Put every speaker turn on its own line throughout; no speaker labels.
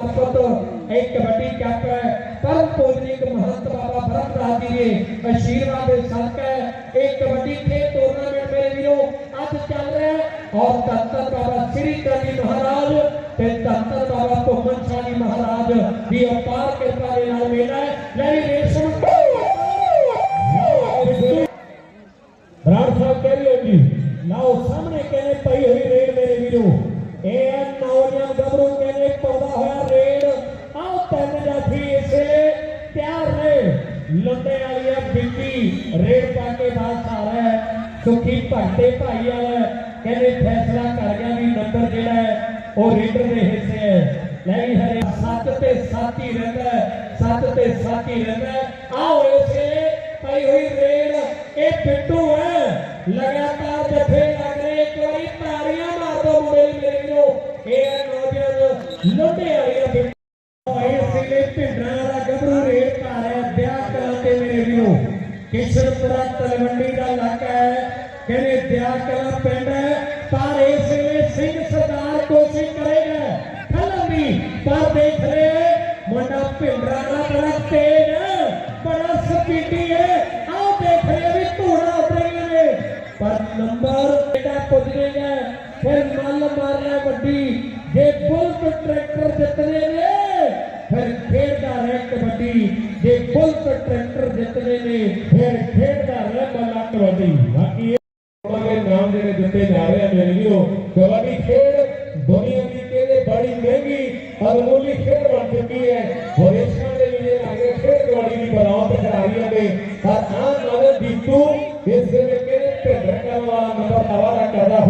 ਪੁੱਤ ਇੱਕ ਕਬੱਡੀ ਕੱਪ ਹੈ ਪਰਮ ਪੂਜਨੀਕ ਮਹੰਤ ਬਾਬਾ ਬ੍ਰਹਮਦਾਸ ਜੀ ਦੇ ਅਸ਼ੀਰਵਾਦ ਦੇ ਸਦਕਾ ਇਹ ਕਬੱਡੀ ਖੇਡ ਟੂਰਨਾਮੈਂਟ ਮੇਰੇ ਵੀਰੋ ਅੱਜ ਚੱਲ ਰਿਹਾ ਹੈ ਔਰ ਤਖਤ ਬਾਬਾ ਸ੍ਰੀ ਕਾਲੀ ਮਹਾਰਾਜ ਤੇ ਤਖਤ ਬਾਬਾ ਭੁਮਨ ਸ਼ਾਹ ਜੀ ਮਹਾਰਾਜ ਦੀ ਅਪਾਰ ਕਿਰਪਾ ਦੇ ਨਾਲ ਮੇਲਾ ਹੈ ਲੈ ਵੀ ਰੇਸ਼ਮ ਬਰਾੜ ਸਾਹਿਬ ਕਹਿ ਰਹੇ ਹੋ ਜੀ ਲਓ ਸਾਹਮਣੇ ਕਹਿੰਦੇ ਪਈ ਹੋਈ ਰੇਡ ਮੇਰੇ ਵੀਰੋ ਇਹ ਹੈ ਨੌਜਵਾਨ ਗੱਭਰੂ ਕਹਿੰਦੇ ਭਗਤੇ ਭਾਈ ਵਾਲਾ ਕਹਿੰਦੇ ਫੈਸਲਾ ਕਰ ਗਿਆ ਵੀ ਨੰਬਰ ਜਿਹੜਾ ਹੈ, ਉਹ ਰੀਡਰ ਦੇ ਹਿੱਸੇ ਹੈ। ਲੈ ਵੀ ਹਰੇ, ਸੱਤ ਤੇ ਸੱਤ ਹੀ ਰਹਿੰਦਾ ਸੱਤ ਤੇ ਸੱਤ ਹੀ ਰਹਿੰਦਾ ਆਓ ਇਸੇ ਪਈ ਹੋਈ ਰੇਡ ਇਹ ਪਿੱਟੂ ਹੈ। ਲਗਾਤਾਰ ਜੱਫੇ ਲੱਗ ਰਹੇ, ਇੱਕ ਵਾਰੀ ਮਾਰ ਦੋ ਮੁੰਡੇ ਮੇਰੇ ਵੀਰੋ ਇਹ ਹੈ ਨੌਜਵਾਨ ਲੋਟੇ ਵਾਲੀ ਬਿੱਟੂ ਇਹ ਸਿਲੇ ਭਿੰਡਰਾਂ ਦਾ ਗੱਭਰੂ ਰੇਡ ਪਾ ਰਿਹਾ ਵਿਆਹ ਕਰਾਂ ਤੇ ਮੇਰੇ ਵੀਰੋ। ਕਿਸ਼ਨਪੁਰਾ ਤਲਵੰਡੀ ਕਹਿੰਦੇ ਵਿਆਹ ਕਰਾਂ ਪਿੰਡ ਹੈ ਪਰ ਇਸ ਵੇਲੇ ਸਿੰਘ ਸਰਦਾਰ ਕੋਸ਼ਿਸ਼ ਕਰੇਗਾ ਖਲਨ ਦੀ ਪਰ ਦੇਖ ਰਹੇ ਮੁੰਡਾ ਭਿੰਡਰਾਂ ਦਾ ਬੜਾ ਤੇਜ਼ ਹੈ ਬੜਾ ਸਪੀਡੀ ਹੈ ਆਓ ਦੇਖ ਰਹੇ ਵੀ ਧੂੜਾ ਉਤਰੇਗਾ ਨੇ ਪਰ ਨੰਬਰ ਜਿਹੜਾ ਪੁੱਜੇਗਾ ਫਿਰ ਮੱਲ ਮਾਰਨਾ ਵੱਡੀ ਜੇ ਬੁਲਟ ਟਰੈਕਟਰ ਜਿੱਤਨੇ ਨੇ ਫਿਰ ਖੇਡਦਾ ਰਹਿ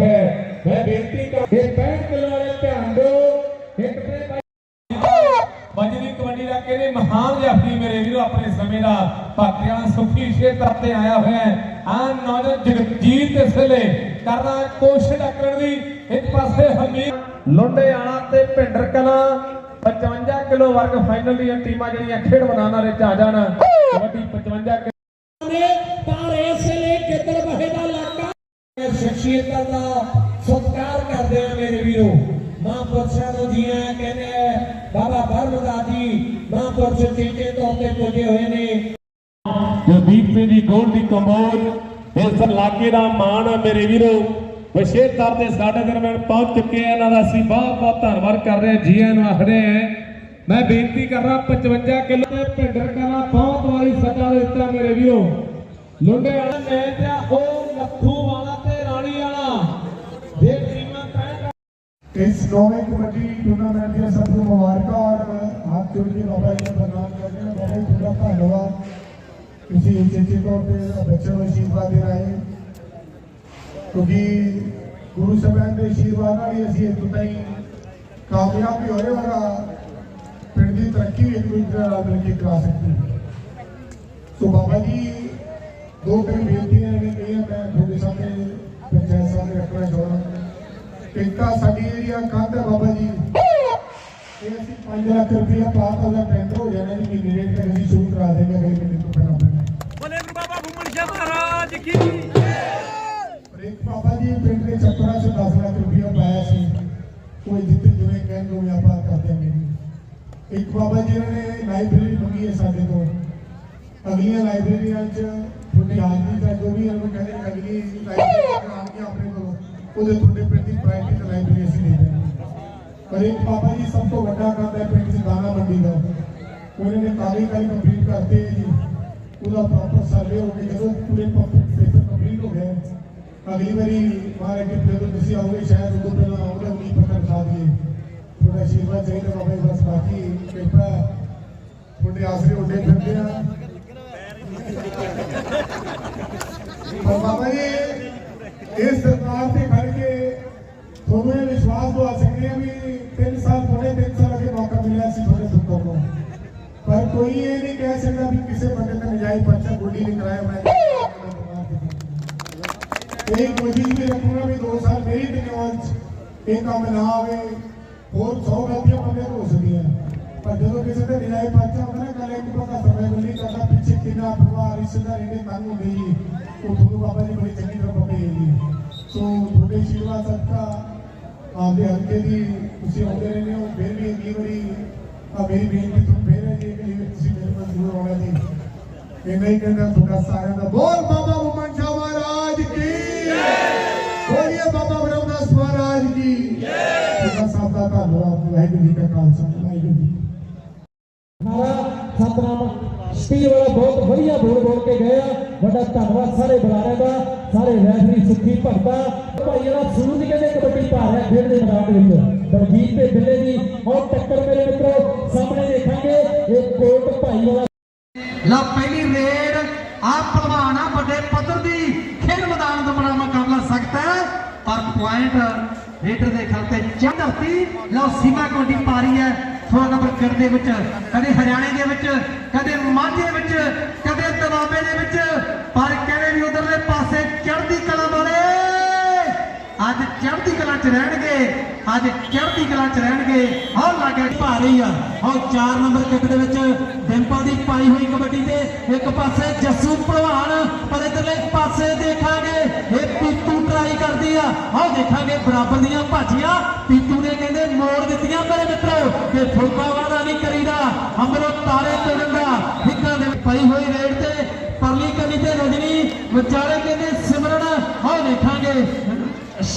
ਹੈ। ਮੈਂ ਬੇਨਤੀ ਕਰ ਇਹ 65 ਕਿਲੋ ਵਾਲੇ ਧਿਆਨ ਦਿਓ। ਇੱਕ ਤੇ
ਬਜਰੀ ਕਬੱਡੀ ਦਾ ਕਹਿੰਦੇ ਮਹਾਨ ਜਾਫੀ ਮੇਰੇ ਵੀਰੋ ਆਪਣੇ ਸਮੇਂ ਦਾ। ਭਾਤਿਆਂ ਸੁਖੀ ਸ਼ੇਤਰ ਤੇ ਆਇਆ ਹੋਇਆ ਆ ਨੌਜਵਾਨ ਜਗਜੀਤ ਇਸ ਵੇਲੇ ਕਰਨਾ ਕੋਸ਼ਿਸ਼ ਟੱਕਰਨ ਦੀ। ਇੱਕ ਪਾਸੇ ਹਮੀਰ ਲੋਂਡੇ ਆਣਾ ਤੇ ਭਿੰਡਰ ਕਲਾ। 55 ਕਿਲੋ ਵਰਗ ਫਾਈਨਲ ਦੀਆਂ ਟੀਮਾਂ ਜਿਹੜੀਆਂ ਖੇਡ ਮੈਦਾਨ ਵਿੱਚ ਆ ਜਾਣ। ਕਬੱਡੀ 55
ਸ਼ਖਸੀਅਤਾਂ ਦਾ ਸਤਿਕਾਰ ਕਰਦੇ ਆ ਮੇਰੇ ਵੀਰੋ। ਮਹਾਂਪੁਰਸ਼ਾਂ ਨੂੰ ਜੀਆਂ ਕਹਿੰਦੇ ਆ, ਬਾਬਾ ਬਰਮਦਾਸ ਜੀ, ਮਹਾਂਪੁਰਸ਼ ਤੀਜੇ ਤੌਰ ਤੇ ਪੁੱਜੇ ਹੋਏ ਨੇ।
ਜਗਦੀਪ ਸਿੰਘ ਜੀ ਗੋਲ ਦੀ ਕੰਬੋਜ, ਇਸ ਇਲਾਕੇ ਦਾ ਮਾਣ ਹੈ ਮੇਰੇ ਵੀਰੋ। ਵਿਸ਼ੇਸ਼ ਤੌਰ ਤੇ ਸਾਡੇ ਦਰਮਿਆਨ ਪਹੁੰਚ ਚੁੱਕੇ ਆ, ਇਹਨਾਂ ਦਾ ਅਸੀਂ ਬਹੁਤ ਬਹੁਤ ਧੰਨਵਾਦ ਕਰ ਰਹੇ ਹਾਂ ਜੀਆਂ ਨੂੰ ਆਖਦੇ ਆ।
ਮੈਂ ਬੇਨਤੀ ਕਰ ਰਹਾ 55 ਕਿਲੋ ਤੇ ਭਿੰਡਰ ਕਲਾ ਬਹੁਤ ਵਾਰੀ ਸੱਦਾ ਦਿੱਤਾ ਮੇਰੇ ਵੀਰੋ। ਲੁੰਡੇ ਵਾਲਾ ਮੈਚ ਆ ਉਹ ਲੱਖੂ ਵਾਲਾ ਤੇ ਰਾਣੀ ਵਾਲਾ ਇਹ ਟੀਮਾਂ ਤੈਅ
ਇਸ ਨੌਵੇਂ ਕਬੱਡੀ ਟੂਰਨਾਮੈਂਟ ਦੀਆਂ ਸਭ ਨੂੰ ਮੁਬਾਰਕਾਂ ਔਰ ਹੱਥ ਜੋੜ ਕੇ ਬਾਬਾ ਜੀ ਦਾ ਪ੍ਰਣਾਮ ਕਰਦੇ ਹਾਂ। ਬਾਬਾ ਜੀ ਤੁਹਾਡਾ ਧੰਨਵਾਦ। ਤੁਸੀਂ ਉਚੇਚੇ ਤੌਰ ਤੇ ਬੱਚਿਆਂ ਨੂੰ ਆਸ਼ੀਰਵਾਦ ਦੇ ਰਹੇ ਕਿਉਂਕਿ ਗੁਰੂ ਸਾਹਿਬਾਨ ਦੇ ਆਸ਼ੀਰਵਾਦ ਨਾਲ ਹੀ ਅਸੀਂ ਇੱਥੋਂ ਤਾਈਂ ਕਾਮਯਾਬ ਵੀ ਹੋਏ ਔਰ ਪਿੰਡ ਦੀ ਤਰੱਕੀ ਵੀ ਇੱਕ ਦੂਜੇ ਨਾਲ ਮਿਲ ਕੇ ਕਰਾ ਸਕਦੇ ਸੋ ਬਾਬਾ ਜੀ, ਦੋ ਤਿੰਨ ਬੇਨਤੀਆਂ ਨੇ ਕਹੀਆਂ ਮੈਂ ਤੁਹਾਡੇ ਸਾਹਮਣੇ ਪੰਚਾਇਤ ਸਾਹਮਣੇ ਰੱਖਣਾ ਚਾਹੁੰਦਾ ਤਾਂ ਸਾਡੀ ਜਿਹੜੀ ਆ ਕੰਧ ਹੈ ਬਾਬਾ ਜੀ। ਇਹ ਅਸੀਂ 5 ਲੱਖ ਰੁਪਇਆ ਪਾ ਤਾ ਉਹਦਾ ਟੈਂਡਰ ਹੋ ਜਾਣਾ ਜੀ ਮਹੀਨੇ ਰੇਟ ਤੱਕ ਅਸੀਂ ਸ਼ੁਰੂ ਕਰਾ ਦੇਵਾਂਗੇ ਅਗਲੇ ਮਹੀਨੇ ਤੋਂ ਪਹਿਲਾਂ।
ਬੋਲੇ ਗੁਰੂ ਬਾਬਾ ਭੂਮਨ ਸ਼ਾਹ ਮਹਾਰਾਜ ਕੀ
ਪਰ ਇੱਕ ਬਾਬਾ ਜੀ ਪਿੰਡ ਦੇ ਚੱਪੜਾ 'ਚ 10 ਲੱਖ ਰੁਪਇਆ ਪਾਇਆ ਸੀ। ਕੋਈ ਜਿੱਤ ਜਿਵੇਂ ਕਹਿਣ ਨੂੰ ਆਪਾਂ ਕਰ ਦਿਆਂਗੇ ਜੀ। ਇੱਕ ਬਾਬਾ ਜੀ ਨੇ ਲਾਇਬ੍ਰੇਰੀ ਮੰਗੀ ਹੈ ਸਾਡੇ ਤੋਂ। ਅਗਲੀਆਂ ਲਾਇਬ੍ਰੇਰੀਆਂ 'ਚ ਤੁਹਾਡੀ ਹਾਜ਼ਰੀ ਦਾ ਜੋ ਵੀ ਉਹਨੂੰ ਕਹਿੰਦੇ ਅਗਲੀ ਲਾਇਬ੍ਰੇਰੀ ਆਪਣੇ ਉਹਦੇ ਤੁਹਾਡੇ ਪਿੰਡ ਦੀ ਪ੍ਰਾਈਵੇਟ ਲਾਇਬ੍ਰੇਰੀ ਅਸੀਂ ਦੇ ਦੇਵਾਂਗੇ ਪਰ ਇੱਕ ਬਾਬਾ ਜੀ ਸਭ ਤੋਂ ਵੱਡਾ ਕੰਮ ਹੈ ਪਿੰਡ 'ਚ ਦਾਣਾ ਮੰਡੀ ਦਾ। ਉਹਨਾਂ ਨੇ ਕਾਗਜ਼ ਕਾਗਜ਼ ਕੰਪਲੀਟ ਕਰਤੇ ਜੀ। ਉਹਦਾ ਪ੍ਰੋਪਰ ਸਰਵੇ ਹੋ ਕੇ ਜਦੋਂ ਪੂਰੇ ਪੇਪਰ ਕੰਪਲੀਟ ਹੋ ਗਏ, ਅਗਲੀ ਵਾਰੀ ਮਾਰੇ ਕਿ ਜਦੋਂ ਤੁਸੀਂ ਆਓਗੇ ਸ਼ਾਇਦ ਉਦੋਂ ਪਹਿਲਾਂ ਆਓਗੇ ਉਨੀ ਪੱਤਰ ਖਾ ਦਈਏ ਤੁਹਾਡਾ ਆਸ਼ੀਰਵਾਦ ਚਾਹੀਦਾ ਬਾਬਾ ਜੀ ਬਸ। ਬਾਕੀ ਕਿਰਪਾ ਤੁਹਾਡੇ ਆਸਰੇ ਉੱਡੇ ਫਿਰਦੇ ਆ। ਬਾਬਾ ਜੀ ਇਸ ਸਰਕਾਰ ਤੇ ਤੁਹਾਨੂੰ ਇਹ ਵਿਸ਼ਵਾਸ ਦਵਾ ਸਕਦੇ ਆ ਵੀ 3 ਸਾਲ ਪੌਣੇ 3 ਸਾਲ ਅਗੇ ਮੌਕਾ ਮਿਲਿਆ ਸੀ ਤੁਹਾਡੇ ਪੁੱਤਰ ਨੂੰ ਪਰ ਕੋਈ ਇਹ ਨਹੀਂ ਕਹਿ ਸਕਦਾ ਵੀ ਕਿਸੇ ਬੰਦੇ ਨੇ ਨਜਾਇਜ਼ ਪਰਚਾ ਗੋਲੀ ਨਹੀਂ ਕਰਾਇਆ ਮੈਂ ਇਹ ਕੋਸ਼ਿਸ਼ ਵੀ ਰੱਖੂਗਾ ਵੀ 2 ਸਾਲ ਮੇਰੀ 'ਚ ਇਹ ਕੰਮ ਨਾ ਆਵੇ ਹੋਰ 100 ਗਲਤੀਆਂ ਬੰਦੇ ਹੋ ਸਕਦੀਆਂ। ਪਰ ਜਦੋਂ ਕਿਸੇ ਤੇ ਨਜਾਇਜ਼ ਪਰਚਾ ਹੁੰਦਾ ਨਾ ਕੱਲ ਇੱਕ ਪੱਕਾ ਸਮੇਂ ਨਹੀਂ ਕਰਦਾ ਪਿੱਛੇ ਕਿੰਨਾ ਪਰਿਵਾਰ ਰਿਸ਼ਤੇਦਾਰ ਇਹਦੇ ਤੰਗ ਹੁੰਦੇ ਜੀ। ਉਹ ਤੁਹਾਨੂੰ ਬਾਬਾ ਜੀ ਬੜੀ ਚੰਗੀ ਤਰ੍ਹਾਂ ਪਤਾ ਹੀ ਜੀ। ਸੋ ਤੁਹਾਡੇ ਆਸ਼ੀਰਵਾਦ ਸਦਕਾ ਆਪਦੇ ਹਲਕੇ ਦੀ ਤੁਸੀਂ ਆਉਂਦੇ ਰਹਿੰਦੇ ਹੋ ਫਿਰ ਵੀ ਅਗਲੀ ਵਾਰੀ ਆ ਮੇਰੀ ਬੇਨਤੀ ਤੁਹਾਨੂੰ ਫੇਰ ਹੈ ਜੀ ਕਿ ਤੁਸੀਂ ਮੇਰੇ ਕੋਲ ਜ਼ਰੂਰ ਆਉਣਾ ਜੀ ਇਹ ਨਹੀਂ ਕਹਿੰਦਾ ਤੁਹਾਡਾ ਸਾਰਿਆਂ ਦਾ ਬੋਲ ਬਾਬਾ ਬੁਮਨ ਸ਼ਾਹ ਮਹਾਰਾਜ ਕੀ ਬੋਲੀਏ ਬਾਬਾ ਬ੍ਰਹਮਦਾਸ ਮਹਾਰਾਜ ਕੀ ਤੁਹਾਡਾ ਸਭ ਦਾ ਧੰਨਵਾਦ ਵਾਹਿਗੁਰੂ ਜੀ ਕਾ ਖਾਲਸਾ ਵਾਹਿਗੁਰੂ ਜੀ ਕੀ ਫਤਿਹ।
ਨਾਰਾ ਸਤਨਾਮ ਸਟੀਲ ਵਾਲਾ ਬਹੁਤ ਵਧੀਆ ਬੋਲ ਬੋਲ ਕੇ ਗਏ ਆ ਵੱਡਾ ਧੰਨਵਾਦ ਸਾਰੇ ਬੁਲਾਰਿਆਂ ਦਾ ਸਾਰੇ ਰੈਫਰੀ ਸੁਖੀ ਭਗਤਾ ਭਾਈ ਜਿਹੜਾ ਸੂਰਜ ਕਹਿੰਦੇ ਕਬੱਡੀ ਪਾ ਰਿਹਾ ਖੇਡ ਦੇ ਮੈਦਾਨ ਦੇ ਵਿੱਚ ਬਲਜੀਤ ਤੇ ਬਿੱਲੇ ਦੀ ਔਰ ਟੱਕਰ ਮੇਰੇ ਮਿੱਤਰੋ, ਸਾਹਮਣੇ ਦੇਖਾਂਗੇ ਇਹ ਕੋਟ ਭਾਈ ਵਾਲਾ।
ਲਾ ਪਹਿਲੀ ਰੇਡ ਆ ਪਹਿਲਵਾਨ ਵੱਡੇ ਪੱਧਰ ਦੀ ਖੇਡ ਮੈਦਾਨ ਦਾ ਬੜਾ ਮੁਕਾਬਲਾ ਸਕਦਾ ਹੈ। ਪਰ ਪੁਆਇੰਟ ਰੇਡਰ ਦੇ ਖਾਤੇ ਚੰਦ ਲਓ ਸੀਮਾ ਕਬੱਡੀ ਪਾ ਹੈ। ਥੋੜਾ ਨੰਬਰ ਕਿਰ ਦੇ ਵਿੱਚ, ਕਦੇ ਹਰਿਆਣੇ ਦੇ ਵਿੱਚ, ਕਦੇ ਮਾਝੇ ਵਿੱਚ, ਕਦੇ ਤਵਾਬੇ ਦੇ ਵਿੱਚ, ਪਰ ਕਹਿੰਦੇ ਵੀ ਉਧਰਲੇ ਪਾਸੇ ਚੜ੍ਹਦੀ ਕਲਾ ਵਾਲੇ, ਅੱਜ ਚੜ੍ਹਦੀ ਚ ਰਹਿਣਗੇ, ਅੱਜ ਚੜ੍ਹਦੀ ਕਲਾ ਚ ਰਹਿਣਗੇ ਆਹ ਲਾਗੇ ਭਾ ਆ। ਆਹ 4 ਨੰਬਰ ਕਿੱਟ ਦੇ ਵਿੱਚ ਡਿੰਪਲ ਦੀ ਪਾਈ ਹੋਈ ਕਬੱਡੀ ਦੇ ਇੱਕ ਪਾਸੇ ਜੱਸੂ ਭਲਵਾਨ ਪਰ ਇਧਰਲੇ ਪਾਸੇ ਦੇਖਾਂਗੇ, ਇਹ ਪੀਤੂ ਟਰਾਈ ਕਰਦੀ ਆ। ਆਹ ਦੇਖਾਂਗੇ ਬਰਾਬਰ ਦੀਆਂ ਭਾਜੀਆਂ। ਪੀਤੂ ਨੇ ਕਹਿੰਦੇ ਮੋੜ ਦਿੱਤੀਆਂ ਮੇਰੇ ਮਿੱਤਰੋ ਕਿ ਫੁਲਕਾ ਵਾਦਾ ਨਹੀਂ ਕਰੀਦਾ। ਅੰਦਰੋਂ ਤਾਰੇ ਤੋੜਨ ਦਾ ਹਿੱਕਾਂ ਦੇ ਪਈ ਹੋਈ ਰੇਡ ਤੇ ਪਰਲੀ ਕਨੀ ਤੇ ਰਜਨੀ। ਵਿਚਾਰੇ ਕਹਿੰਦੇ ਸਿਮਰਨ ਆਹ ਦੇਖਾਂਗੇ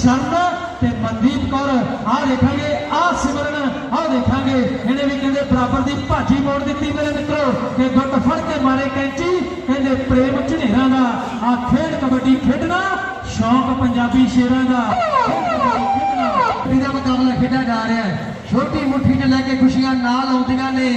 ਸ਼ਰਨ ਤੇ ਮਨਦੀਪ ਕੌਰ। ਆਹ ਦੇਖਾਂਗੇ, ਆਹ ਸਿਮਰਨ, ਆਹ ਦੇਖਾਂਗੇ। ਇਹਨੇ ਵੀ ਕਹਿੰਦੇ ਬਰਾਬਰ ਦੀ ਭਾਜੀ ਮੋੜ ਦਿੱਤੀ ਮੇਰੇ ਮਿੱਤਰੋ। ਕਿ ਗੁੱਟ ਫੜ ਕੇ ਮਾਰੇ ਕੈਂਚੀ, ਕਹਿੰਦੇ ਪ੍ਰੇਮ ਝਨੇਰਾਂ ਦਾ। ਆ ਖੇਡ ਕਬੱਡੀ ਖੇਡਣਾ ਸ਼ੌਂਕ ਪੰਜਾਬੀ ਸ਼ੇਰਾਂ ਦਾ। ਕਬੱਡੀ ਮੁਕਾਬਲਾ ਖੇਡਿਆ ਜਾ ਰਿਹਾ ਹੈ। ਛੋਟੀ ਮੁੱਠੀ 'ਚ ਲੈ ਕੇ ਖੁਸ਼ੀਆਂ ਨਾਲ ਆਉਂਦੀਆਂ ਨੇ।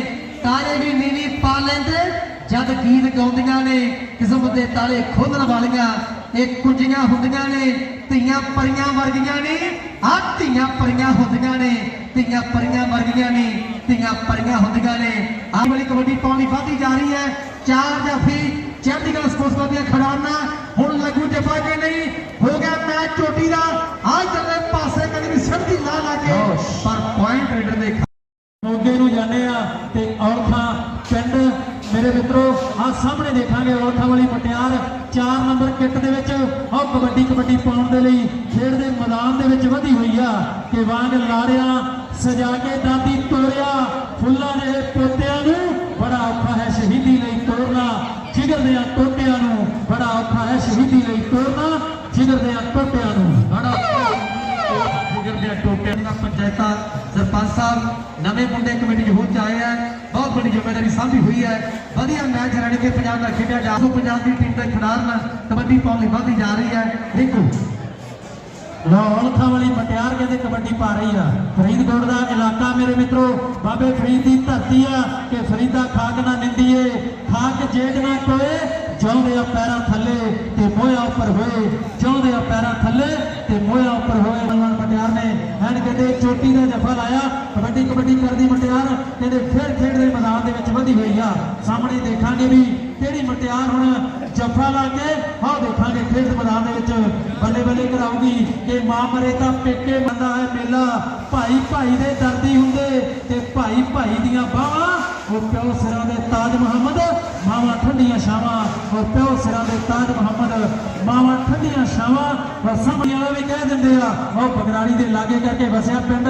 ਤਾਰੇ ਵੀ ਨੀਵੀਂ ਪਾ ਲੈਂਦੇ, ਜਦ ਗੀਤ ਗਾਉਂਦੀਆਂ ਨੇ। ਕਿਸਮਤ ਦੇ ਤਾਲੇ ਖੋਲਣ ਵਾਲੀਆਂ ਇਹ ਕੁੰਜੀਆਂ ਹੁੰਦੀਆਂ ਨੇ। ਧੀਆਂ ਪਰੀਆਂ ਵਰਗੀਆਂ ਨੇ ਆ ਧੀਆਂ ਪਰੀਆਂ ਹੁੰਦੀਆਂ ਨੇ ਧੀਆਂ ਪਰੀਆਂ ਵਰਗੀਆਂ ਨੇ ਧੀਆਂ ਪਰੀਆਂ ਹੁੰਦੀਆਂ ਨੇ। ਆਹ ਵਾਲੀ ਕਬੱਡੀ ਪਾਉਣੀ ਵਧਦੀ ਜਾ ਰਹੀ ਹੈ। ਚਾਰ ਜਾਫੀ ਚੜ੍ਹਦੀ ਕਲਾ ਸਪੋਰਟਸ ਕਲੱਬ ਦੀਆਂ ਖਿਡਾਰਨਾਂ ਹੁਣ ਲੱਗੂ ਜੱਫਾ ਕੇ ਨਹੀਂ ਹੋ ਗਿਆ ਮੈਚ ਚੋਟੀ ਦਾ। ਆ ਚੱਲੇ ਪਾਸੇ ਕਦੀ ਵੀ ਸਿੱਧੀ ਲਾ ਲਾ ਕੇ। ਪਰ ਪੁਆਇੰਟ ਰੇਡਰ ਦੇ ਮੋਗੇ ਨੂੰ ਜਾਂਦੇ ਆ ਤੇ ਔਰਖਾਂ ਪਿੰਡ ਮੇਰੇ ਮਿੱਤਰੋ ਆ ਸਾਹਮਣੇ ਦੇਖਾਂਗੇ ਔਰਖਾਂ ਵਾਲੀ ਮਟਿਆਰ 4 ਨੰਬਰ ਕਿੱਟ ਦੇ ਵਿੱਚ ਆਹ ਕਬੱਡੀ ਕਬੱਡੀ ਪਾਉਣ ਦੇ ਲਈ ਖੇਡ ਦੇ ਮੈਦਾਨ ਦੇ ਵਿੱਚ ਵਧੀ ਹੋਈ ਆ ਕਿ ਵਾਂਗ ਲਾਰਿਆਂ ਸਜਾ ਕੇ ਦਾਦੀ ਤੋਰਿਆ, ਫੁੱਲਾਂ ਦੇ ਪੋਤਿਆਂ ਨੂੰ ਬੜਾ ਔਖਾ ਹੈ ਸ਼ਹੀਦੀ ਲਈ ਤੋਰਨਾ ਜਿਗਰ ਦੇ ਟੋਟਿਆਂ ਨੂੰ ਬੜਾ ਔਖਾ ਹੈ ਸ਼ਹੀਦੀ ਲਈ ਤੋਰਨਾ ਜਿਗਰ ਦੇ ਟੋਟਿਆਂ ਨੂੰ ਬੜਾ ਔਖਾ ਹੈ ਜਿਗਰ ਦੇ ਟੋਟੇ ਦਾ ਪੰਚਾਇਤਾਂ, ਸਰਪੰਚ ਸਾਹਿਬ, ਨਵੇਂ ਮੁੰਡੇ ਕਮੇਟੀ ਚ ਹੋ ਚ ਆਏ ਆ। ਬਹੁਤ ਵੱਡੀ ਜ਼ਿੰਮੇਵਾਰੀ ਸਾਂਭੀ ਹੋਈ ਹੈ। ਵਧੀਆ ਮੈਚ ਰਣ ਕੇ ਪੰਜਾਬ ਦਾ ਖੇਡਿਆ ਜਾ ਪੰਜਾਬ ਦੀ ਟੀਮ ਦਾ ਖਿਡਾਰਨ ਕਬੱਡੀ ਪਾਉਣ ਲਈ ਵਧਦੀ ਜਾ ਰਹੀ ਹੈ। ਦੇਖੋ। ਲਾਹੌਲਖਾਂ ਵਾਲੀ ਮਟਿਆਰ ਕਹਿੰਦੇ ਕਬੱਡੀ ਪਾ ਰਹੀ ਆ। ਫਰੀਦਕੋਟ ਦਾ ਇਲਾਕਾ ਮੇਰੇ ਮਿੱਤਰੋ, ਬਾਬੇ ਫਰੀਦ ਦੀ ਧਰਤੀ ਆ ਕਿ ਫਰੀਦਾ ਖਾਕ ਨਾ ਨਿੰਦੀਏ, ਖਾਕ ਜੇਗ ਨਾ ਕੋਏ, ਜਿਉਂਦੇ ਆ ਪੈਰਾਂ ਥੱਲੇ ਤੇ ਮੋਇਆ ਉੱਪਰ ਹੋਏ ਚਾਹੁੰਦੇ ਆ ਪੈਰਾਂ ਥੱਲੇ ਤੇ ਮੋਇਆ ਉੱਪਰ ਹੋਏ। ਮਨਵਨ ਮਟਿਆਰ ਨੇ ਐਨ ਕਹਿੰਦੇ ਚੋਟੀ ਦਾ ਜਫਾ ਲਾਇਆ, ਕਬੱਡੀ ਕਬੱਡੀ ਕਰਦੀ ਮਟਿਆਰ ਕਹਿੰਦੇ ਫਿਰ ਖੇਡ ਦੇ ਮੈਦਾਨ ਦੇ ਵਿੱਚ ਵਧੀ ਹੋਈ ਆ। ਸਾਹਮਣੇ ਦੇਖਾਂਗੇ ਵੀ ਕਿਹੜੀ ਮਟਿਆਰ ਹੁਣ ਜੱਫਾ ਲਾ ਕੇ ਆਹ ਦੇਖਾਂਗੇ ਖੇਡ ਮੈਦਾਨ ਦੇ ਵਿੱਚ ਬੱਲੇ ਬੱਲੇ ਕਰਾਊਗੀ। ਕਿ ਮਾਂ ਮਰੇ ਤਾਂ ਪੇਕੇ ਮੰਦਾ ਹੈ ਮੇਲਾ। ਭਾਈ ਭਾਈ ਦੇ ਦਰਦੀ ਹੁੰਦੇ ਤੇ ਭਾਈ ਭਾਈ ਦੀਆਂ ਬਾਹਾਂ ਉਹ ਪਿਓ ਸਿਰਾਂ ਦੇ ਤਾਜ ਮੁਹੰਮਦ, ਮਾਵਾਂ ਠੰਡੀਆਂ ਛਾਵਾਂ। ਉਹ ਪਿਓ ਸਿਰਾਂ ਦੇ ਤਾਜ ਮੁਹੰਮਦ, ਮਾਵਾਂ ਠੰਡੀਆਂ ਛਾਵਾਂ। ਉਹ ਸਾਹਮਣੇ ਵਾਲੇ ਵੀ ਕਹਿ ਦਿੰਦੇ ਆ, ਉਹ ਬਗਰਾੜੀ ਦੇ ਲਾਗੇ ਕਰਕੇ ਵਸਿਆ ਪਿੰਡ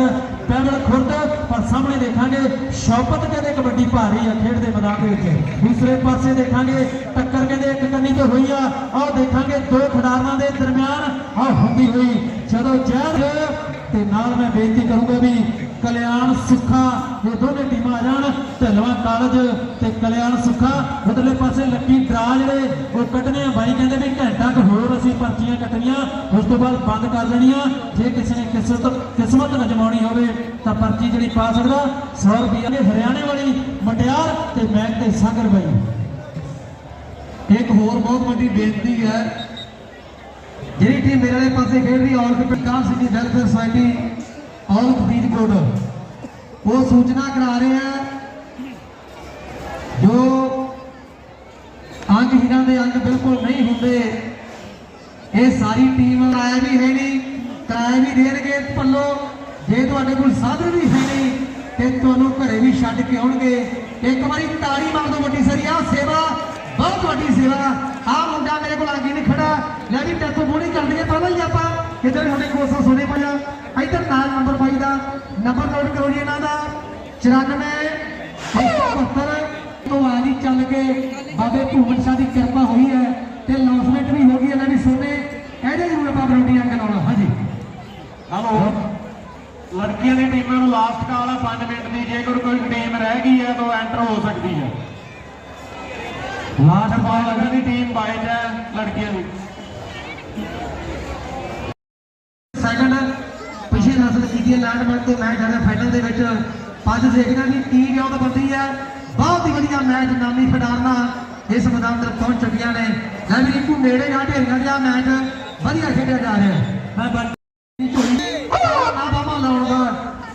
ਪੈਬਲ ਖੁਰਦ। ਪਰ ਸਾਹਮਣੇ ਦੇਖਾਂਗੇ, ਸ਼ੌਕਤ ਕਹਿੰਦੇ ਕਬੱਡੀ ਪਾ ਆ ਖੇਡ ਦੇ ਮੈਦਾਨ ਦੇ ਵਿੱਚ। ਦੂਸਰੇ ਪਾਸੇ ਦੇਖਾਂਗੇ, ਟੱਕਰ ਕਹਿੰਦੇ ਇੱਕ ਕੰਨੀ ਤੇ ਹੋਈ ਆ। ਉਹ ਦੇਖਾਂਗੇ ਦੋ ਖਿਡਾਰਨਾਂ ਦੇ ਦਰਮਿਆਨ ਆਹ ਹੁੰਦੀ ਹੋਈ। ਜਦੋਂ ਜਹਿਰ ਤੇ ਨਾਲ ਮੈਂ ਬੇਨਤੀ ਕਰੂੰਗਾ ਵੀ ਕਲਿਆਣ ਸੁੱਖਾ, ਇਹ ਦੋਨੇ ਟੀਮਾਂ ਆ ਜਾਣ। ਢਲਵਾ ਕਾਲਜ ਤੇ ਕਲਿਆਣ ਸੁੱਖਾ। ਉਧਰਲੇ ਪਾਸੇ ਲੱਕੀ ਡਰਾ ਜਿਹੜੇ, ਉਹ ਕੱਢਣੇ ਆ। ਬਾਈ ਕਹਿੰਦੇ ਵੀ ਘੰਟਾ ਕੁ ਹੋਰ ਅਸੀਂ ਪਰਚੀਆਂ ਕੱਟਣੀਆਂ, ਉਸ ਤੋਂ ਬਾਅਦ ਬੰਦ ਕਰ ਲੈਣੀਆਂ। ਜੇ ਕਿਸੇ ਨੇ ਕਿਸਮਤ ਕਿਸਮਤ ਨਜਮਾਉਣੀ ਹੋਵੇ, ਤਾਂ ਪਰਚੀ ਜਿਹੜੀ ਪਾ ਸਕਦਾ। 100 ਰੁਪਏ ਦੇ ਹਰਿਆਣੇ ਵਾਲੀ ਮਟਿਆਰ ਤੇ ਮੈਂ ਤੇ ਸਾਗਰ ਬਾਈ। ਇੱਕ ਹੋਰ ਬਹੁਤ ਵੱਡੀ ਬੇਨਤੀ ਹੈ। ਜਿਹੜੀ ਟੀਮ ਮੇਰੇ ਵਾਲੇ ਪਾਸੇ ਖੇਡ ਰਹੀ ਔਰ ਪ੍ਰਕਾਸ਼ ਸਿੰਘ ਵੈਲਫੇਅਰ ਸੁਸਾਇਟੀ ਸੂਚਨਾ ਕਰਾ ਰਹੇ ਆ ਜੋ ਅੰਗ ਹੀਰਾਂ ਦੇ ਅੰਗ ਬਿਲਕੁਲ ਨਹੀਂ ਹੁੰਦੇ, ਇਹ ਸਾਰੀ ਟੀਮ ਕਿਰਾਇਆ ਵੀ ਹੈ ਨਹੀਂ, ਕਿਰਾਇਆ ਵੀ ਦੇਣਗੇ ਪੱਲੋ ਜੇ ਤੁਹਾਡੇ ਕੋਲ ਸਾਧਨ ਵੀ ਹੈ ਨਹੀਂ, ਤੇ ਤੁਹਾਨੂੰ ਘਰੇ ਵੀ ਛੱਡ ਕੇ ਆਉਣਗੇ। ਇੱਕ ਵਾਰੀ ਤਾੜੀ ਮਾਰ ਦਿਓ ਵੱਡੀ ਸਰੀ ਆ ਸੇਵਾ, ਬਹੁਤ ਵੱਡੀ ਸੇਵਾ। ਆ ਮੁੰਡਾ ਮੇਰੇ ਕੋਲ ਅੱਗੇ ਨਹੀਂ ਖੜਾ। ਲੈ ਵੀ ਟੈਥੋਂ ਬੋਣੀ ਕਰ ਦਈਏ ਪਹਿਲਾਂ ਹੀ ਆਪਾਂ। ਕਿਤੇ ਸਾਡੇ ਕੋਲ ਸੋਨੇ ਪਿਆ ਇੱਧਰ ਨਾਲ ਨੰਬਰ ਬਾਈ ਦਾ ਨੰਬਰ ਨੋਟ ਕਰੋ। 94 172 ਤੋਂ ਆਲੀ ਚੱਲ ਕੇ ਬਾਬੇ ਭੂਮਨ ਸ਼ਾਹ ਦੀ ਕਿਰਪਾ ਹੋਈ ਹੈ ਤੇ ਅਨਾਉਂਸਮੈਂਟ ਵੀ ਹੋ ਗਈ ਹੈ ਵੀ ਸੋਨੇ ਇਹਦੇ ਜ਼ਰੂਰ ਆਪਾਂ ਬਰੋਟੀਆਂ ਕਰਾਉਣਾ ਹਾਂਜੀ।
ਹਲੋ ਲੜਕੀਆਂ ਦੀ ਟੀਮਾਂ ਨੂੰ ਲਾਸਟ ਕਾਲ ਆ 5 ਮਿੰਟ ਦੀ। ਜੇਕਰ ਕੋਈ ਟੀਮ ਰਹਿ ਗਈ ਹੈ ਤਾਂ ਐਂਟਰ ਹੋ ਸਕਦੀ ਹੈ।
ਲਾਸਟ ਬਾਲ
ਬਾਲਗਾਂ ਦੀ ਟੀਮ ਬਾਈਜ ਹੈ ਲੜਕੀਆਂ ਦੀ।
ਸੈਕੰਡ ਪਿਛੇ ਹਾਸਲ ਕੀਤੀ ਹੈ ਲੈਂਡਮਾਰਕ ਤੇ ਮੈਚ ਦੇ ਵਿੱਚ ਪੰਜ ਦੇਖਣਾ ਕਿ ਕੀ ਵਿਉਂਤ ਬੰਦੀ ਹੈ। ਬਹੁਤ ਹੀ ਵਧੀਆ ਮੈਚ ਨਾਮੀ ਖਿਡਾਰਨਾ ਇਸ ਮੈਦਾਨ ਤੇ ਪਹੁੰਚ ਚੁੱਕੀਆਂ ਨੇ। ਲੈ ਵੀ ਰਿੰਕੂ ਨੇੜੇ ਆ ਢੇਰੀਆਂ ਜਿਹਾ ਮੈਚ ਵਧੀਆ ਖੇਡਿਆ ਜਾ ਰਿਹਾ ਮੈਂ ਬੰਦੀ ਝੋਲੀ ਨਾ ਬਾਬਾ ਲਾਉਣ ਦਾ।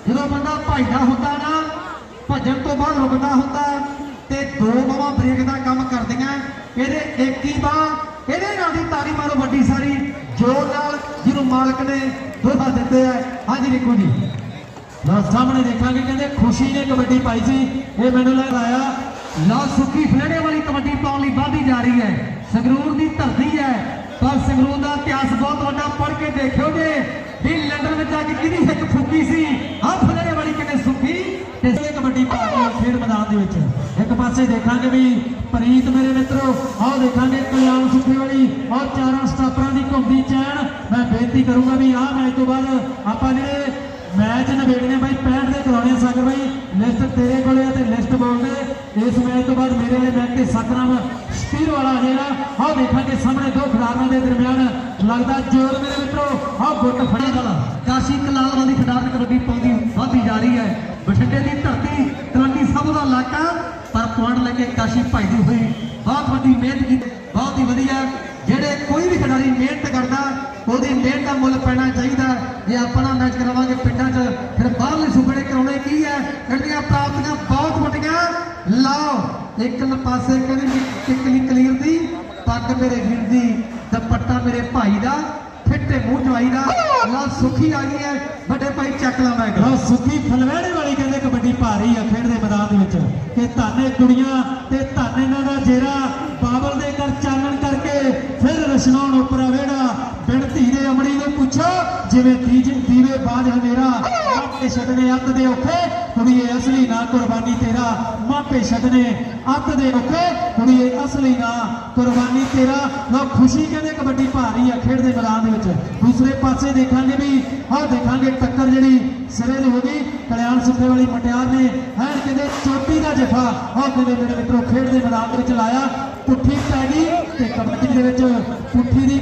ਜਦੋਂ ਬੰਦਾ ਭਾਈਦਾ ਹੁੰਦਾ ਨਾ, ਭੱਜਣ ਤੋਂ ਬਾਅਦ ਰੁਕਦਾ ਹੁੰਦਾ ਤੇ ਦੋ ਬਾਹਾਂ ਬ੍ਰੇਕ ਦਾ ਕੰਮ ਕਰਦੀਆਂ। ਇਹਦੇ ਇੱਕ ਹੀ ਬਾਹ, ਇਹਦੇ ਨਾਲ ਦੀ ਤਾੜੀ ਮਾਰੋ ਵੱਡੀ ਸਾਰੀ। ਜੋਰ ਨਾਲ ਜਿਹਨੂੰ ਮਾਲਕ ਨੇ ਦੋਹਾ ਦਿੱਤੇ ਹੈ। ਹਾਂਜੀ ਦੇਖੋ ਜੀ। ਲਓ ਸਾਹਮਣੇ ਦੇਖਾਂਗੇ ਕਹਿੰਦੇ ਖੁਸ਼ੀ ਨੇ ਕਬੱਡੀ ਪਾਈ ਸੀ। ਇਹ ਮੈਨੂੰ ਲੈ ਆਇਆ ਸੁੱਕੀ ਫਲੇੜੇ ਵਾਲੀ ਕਬੱਡੀ ਪਾਉਣ ਲਈ ਵਾਧੀ ਜਾ ਰਹੀ ਹੈ। ਸੰਗਰੂਰ ਦੀ ਧਰਤੀ ਹੈ, ਪਰ ਸੰਗਰੂਰ ਦਾ ਇਤਿਹਾਸ ਬਹੁਤ ਵੱਡਾ ਪੜ੍ਹ ਕੇ ਦੇਖਿਓ ਜੇ। ਵੀ ਲੰਡਨ ਵਿੱਚ ਜਾ ਕੇ ਕਿਹਦੀ ਹਿੱਕ ਫੁੱਕੀ ਸੀ? ਆਹ ਫਲੇੜੇ ਵਾਲੀ ਕਿਨੇ ਸੁੱਕੀ? ਤੇ ਕਬੱਡੀ ਪਾ ਰਹੀ ਖੇਡ ਮੈਦਾਨ ਦੇ ਵਿੱਚ। ਇੱਕ ਪਾਸੇ ਦੇਖਾਂਗੇ ਵੀ ਪ੍ਰੀਤ ਮੇਰੇ ਮਿੱਤਰੋ, ਆਹ ਦੇਖਾਂਗੇ ਕਲਿਆਣ ਸੁੱਖੀ ਵਾਲੀ ਔਰ ਚਾਰਾਂ ਸਟਾਪਰਾਂ ਦੀ ਘੁੰਮਦੀ ਚੈਨ। ਮੈਂ ਬੇਨਤੀ ਕਰੂੰਗਾ ਵੀ ਆਹ ਮੈਚ ਤੋਂ ਬਾਅਦ ਆਪਾਂ ਜਿਹੜੇ ਮੈਚ ਨਵੇੜਨੇ ਬਾਈ 65 ਦੇ ਕਰਾਉਣੇ ਸਾਗਰ ਬਾਈ ਲਿਸਟ ਤੇਰੇ ਕੋਲੇ ਤੇ ਲਿਸਟ ਬੋਲਦੇ। ਇਸ ਮੈਚ ਤੋਂ ਬਾਅਦ ਮੇਰੇ ਵਾਲੇ ਮੈਚ ਤੇ ਸਤਨਾਮ ਸਪੀਰ ਵਾਲਾ ਜਿਹੜਾ ਆਹ ਦੇਖਾਂਗੇ ਸਾਹਮਣੇ ਦੋ ਖਿਡਾਰੀਆਂ ਦੇ ਦਰਮਿਆਨ। ਲੱਗਦਾ ਜੋਰ ਮੇਰੇ ਮਿੱਤਰੋ, ਆਹ ਗੁੱਟ ਫੜਿਆ ਵਾਲਾ ਕਾਸ਼ੀ ਕਲਾਲ ਵਾਲੀ ਖਿਡਾਰਨ ਕਬੱਡੀ ਪਾਉਂਦੀ ਵਧਦੀ ਜਾ ਰਹੀ ਹੈ। ਬਠਿੰਡੇ ਦੀ ਧਰਤੀ ਤਲਵੰਡੀ ਸਭ ਦਾ ਇਲਾਕਾ ਪਰ ਪੁਆਇੰਟ ਲੈ ਕੇ ਕਾਸ਼ੀ ਭਾਈਦੀ ਹੋਈ। ਬਹੁਤ ਵੱਡੀ ਮਿਹਨਤ ਕੀਤੀ, ਬਹੁਤ ਹੀ ਵਧੀਆ। ਜਿਹੜੇ ਕੋਈ ਵੀ ਖਿਡਾਰੀ ਮਿਹਨਤ ਕਰਦਾ ਉਹਦੀ ਮਿਹਨਤ ਦਾ ਮੁੱਲ ਪੈਣਾ ਚਾਹੀਦਾ ਜੇ ਆਪਣਾ ਮੈਚ ਕਰਾਵਾਂਗੇ ਪਿੰਡਾਂ 'ਚ, ਫਿਰ ਬਾਹਰਲੇ ਸੁਪੜੇ ਕਰਾਉਣੇ ਕੀ ਹੈ? ਜਿਹੜੀਆਂ ਪ੍ਰਾਪਤੀਆਂ ਬਹੁਤ ਵੱਡੀਆਂ। ਲਾਓ, ਇੱਕ ਪਾਸੇ ਕਹਿੰਦੇ ਕਿਕਲੀ ਕਲੀਰ ਦੀ, ਪੱਗ ਮੇਰੇ ਵੀਰ ਦੀ ਦੁਪੱਟਾ ਮੇਰੇ ਭਾਈ ਦਾ, ਫਿੱਟੇ ਮੂੰਹ ਜਵਾਈ ਦਾ। ਲਾ ਸੁਖੀ ਆ ਗਈ ਹੈ। ਵੱਡੇ ਭਾਈ, ਚੱਕ ਲਾ ਮੈਂ। ਲਓ, ਸੁਖੀ ਫਲਵੈੜੇ ਵਾਲੀ ਕਹਿੰਦੇ ਕਬੱਡੀ ਭਾਰੀ ਆ ਖੇਡ ਦੇ ਮੈਦਾਨ ਦੇ ਵਿੱਚ ਕਿ ਧਾਨੇ ਕੁੜੀਆਂ ਤੇ ਧਾਨੇ ਇਹਨਾਂ ਦਾ ਜੇਰਾ ਬਾਬਲ ਦੇ ਘਰ ਚਾਨਣ ਕਰਕੇ ਫਿਰ ਰਸ਼ਨਾਉਣ ਉੱਪਰ ਵੇੜਾ ਬਿਨ ਧੀ ਦੇ ਅਮੜੀ ਨੂੰ ਪੁੱਛੋ ਜਿਵੇਂ ਤੀਜ ਦੀਵੇ ਬਾਜ ਹਨੇਰਾ ਮਾਪੇ ਛੱਡਨੇ ਅੱਤ ਦੇ ਔਖੇ। ਕੁੜੀਏ, ਅਸਲੀ ਨਾ ਕੁਰਬਾਨੀ ਤੇਰਾ। ਮਾਪੇ ਛੱਡਨੇ ਅੱਤ ਦੇ ਔਖੇ। ਕੁੜੀਏ, ਅਸਲੀ ਨਾ ਕੁਰਬਾਨੀ ਤੇਰਾ। ਲੋ ਖੁਸ਼ੀ ਕਹਿੰਦੇ ਕਬੱਡੀ ਭਾਰੀ ਆ ਖੇਡ ਦੇ ਮੈਦਾਨ ਦੇ ਵਿੱਚ। ਦੂਸਰੇ ਪਾਸੇ ਦੇਖਾਂਗੇ ਵੀ, ਆਹ ਦੇਖਾਂਗੇ ਟੱਕਰ ਜਿਹੜੀ ਸਿਰੇ ਦੀ ਹੋ ਗਈ। ਕਲਿਆਣ ਸੁੱਖੇ ਵਾਲੀ ਮਟਿਆਰ ਨੇ ਹੈ ਕਹਿੰਦੇ ਚੋਟੀ ਦਾ ਜਫਾ। ਆਹ ਕਹਿੰਦੇ ਮੇਰੇ ਮਿੱਤਰੋ, ਖੇਡ ਦੇ ਮੈਦਾਨ ਦੇ ਵਿੱਚ ਲਾਇਆ। ਪੁੱਠੀ ਪੈ ਗਈ ਤੇ ਕਬੱਡੀ ਦੇ ਵਿੱਚ ਪੁੱਠੀ ਦੀ